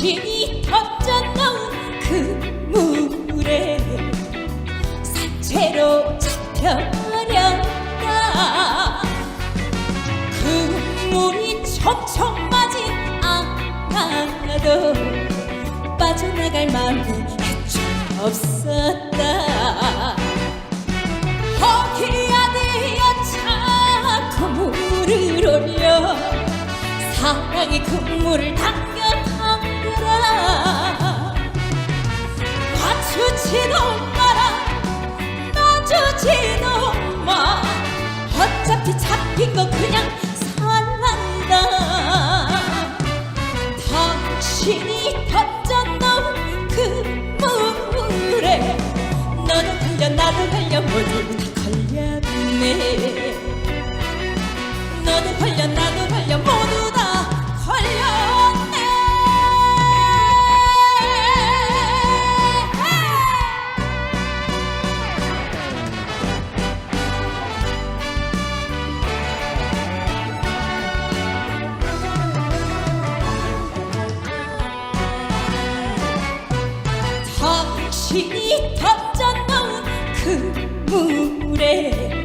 당신이 던져 놓은 그 물에 산채로 잡혀버렸다. 그 물이 촘촘 맞지 않아도 빠져나갈 마음이 애초 없었다. 되어 자꾸 물을 올려 사랑의 그물을 당 너도 걸려 나도 걸려 모두 다 걸렸네. 당신이 던져놓은 그 물에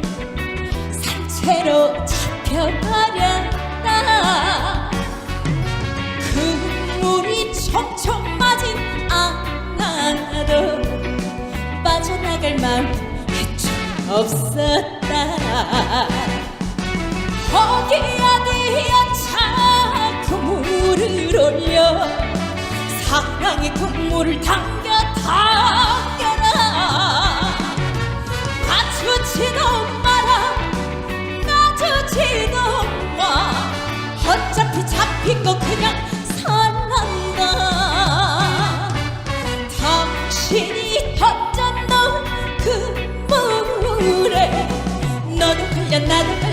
없었다. 거기야 되어 자꾸 물을 올려. 사랑의 국물을 당겨 당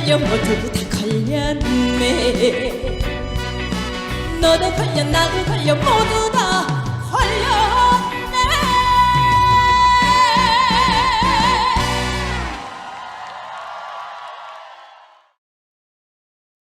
걸려 모두 다 걸렸네 너도 걸려 나도 걸려 모두